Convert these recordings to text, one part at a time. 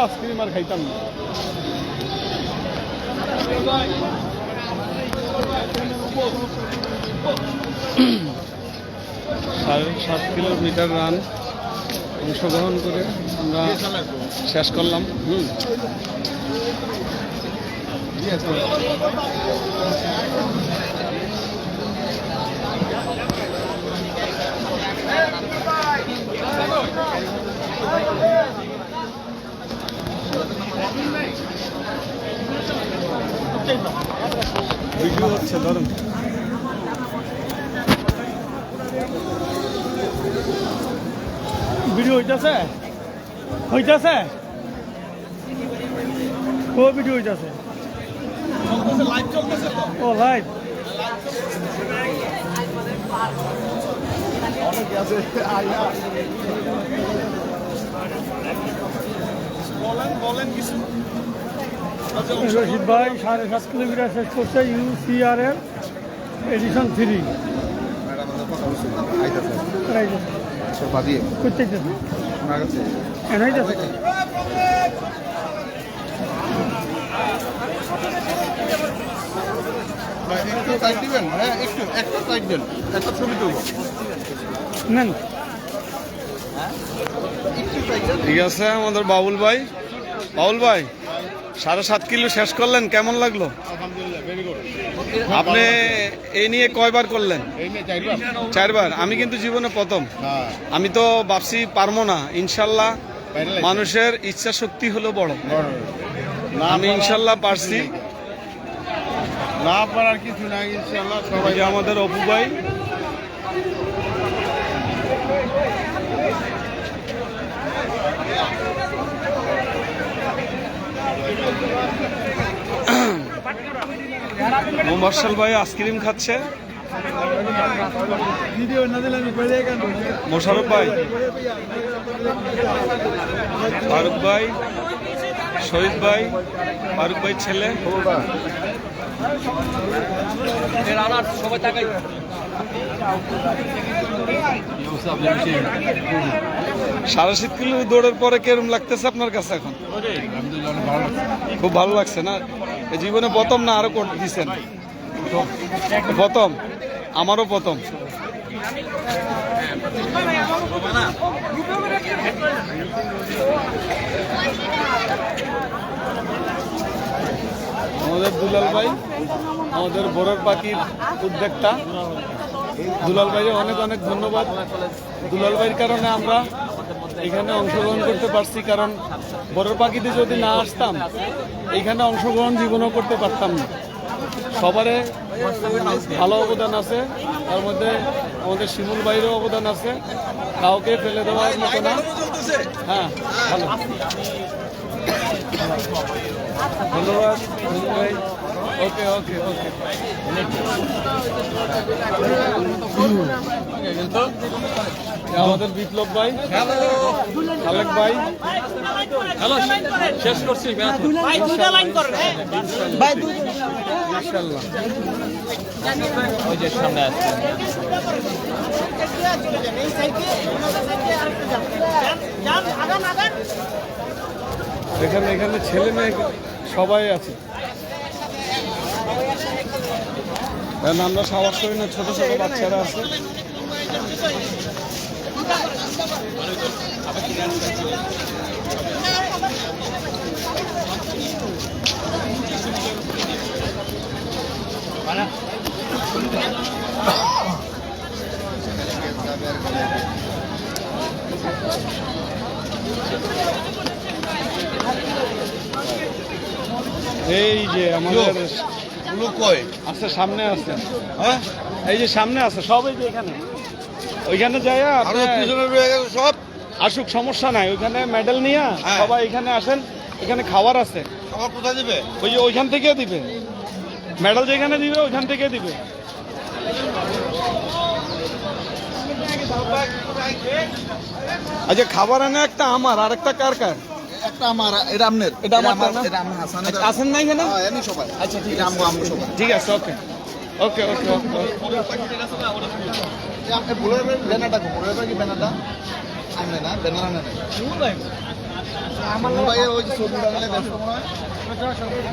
Ice cream আর খাইতাম সাড়ে সাত কিলোমিটার রান অংশগ্রহণ করে আমরা শেষ করলাম। হুম। ভিডিও হচ্ছে ধরুন ভিডিও হইতাছে? হইতাছে? কো ভিডিও হইতাছে? ও লাইভ রশিদ ভাই সাড়ে সাত কিলোমিটার শেষ করছে ইউসিআর এর এডিশন থ্রি করতে একটু সাইড দিবেন? হ্যাঁ একটু একটা সাইড দেন। একটা ছবি তুলবো। নেন। একটু সাইড দেন ঠিক আছে আমাদের বাবুল ভাই। বাবুল ভাই সাড়ে সাত কিলো শেষ করলেন কেমন লাগল? আলহামদুলিল্লাহ ভেরি গুড আপনি এই নিয়ে কয়বার করলেন? এই নিয়ে চাইবা চারবার। আমি কিন্তু জীবনে প্রথম। হ্যাঁ। আমি তো ভাবছি পারব না। ইনশাল্লাহ মানুষের ইচ্ছা শক্তি হলো বড়। বড়। না আমি ইনশাল্লাহ পারছি। না পারার কিছু নাই সবাই আমাদের অপু ভাই। মোবার্সাল ভাই আইসক্রিম খাচ্ছে। মোশারফ ভাই। ফারুক ভাই শহীদ ভাই ফারুক ভাই ছেলে। সাড়ে সাত কিলো দৌড়ের পরে কেরম লাগতেছে আপনার কাছে এখন? খুব ভালো লাগছে না? জীবনে প্রথম না আরও করে দিচ্ছেন প্রথম? আমারও প্রথম। আমাদের দুলাল ভাই, আমাদের বড়র পাখির উদ্যোক্তা। দুলাল ভাইয়ের অনেক অনেক ধন্যবাদ। দুলাল ভাইয়ের কারণে আমরা এখানে অংশগ্রহণ করতে পারছি, কারণ বড়র পাখিতে যদি না আসতাম, এখানে অংশগ্রহণ জীবনও করতে পারতাম না। সবারে ভালো অবদান আছে, তার মধ্যে আমাদের শিমুল ভাইয়েরও অবদান আছে। কাউকে ফেলে দেওয়ার মতো না। হ্যাঁ ভালো। ধন্যবাদ ওকে ওকে ওকে। আমাদের বিপ্লব ভাই খালেক ভাই। শেষ করছি ইনশাল্লাহ। ওই যে সামনে আসছে এখানে এখানে ছেলে মেয়ে সবাই আছে। কারণ আমরা সাহস করি না, ছোট ছোট বাচ্চারা আছে। এই যে আমাদের কয় আছে সামনে আছে। হ্যাঁ? এই যে সামনে আছে সবাই যে এখানে। ওইখানে যায় সব? আসুক সমস্যা নাই। ওইখানে মেডেল নিয়ে হ্যাঁ। সবাই এখানে আসেন এখানে খাবার আছে। আমার কোথায় দিবে? ওই যে ওইখান থেকে দিবে। মেডেল যেখানে দিবে ওইখান থেকে দিবে। আচ্ছা খাবার আনে একটা আমার আর একটা কার কার? একটা আমার এটা আমনের। এটা আমার না? এটা আমার হাসানের। আসেন না হ্যাঁ এমনি সবাই। আচ্ছা ঠিক আছে। আমগো সবাই। ঠিক আছে ওকে। ওকে ওকে ওকে আপনি বলে ব্যানারটা বলে কি ব্যানারটা? আনবে না ব্যানার আনে না আমার ভাই ওই ছবি বানালে ব্যস্ত মনে হয় এখানে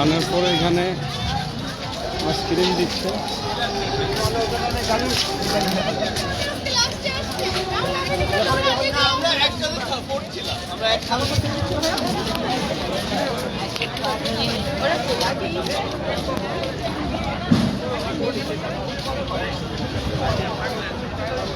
আনার পরে এখানে আইসক্রিম দিচ্ছে।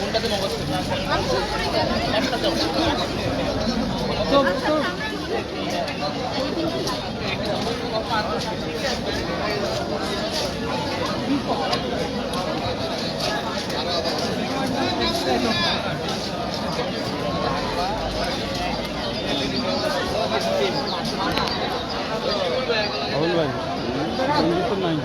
কোনটাতে মগজ একটাতে রাহুল ভাই সংগীত নাই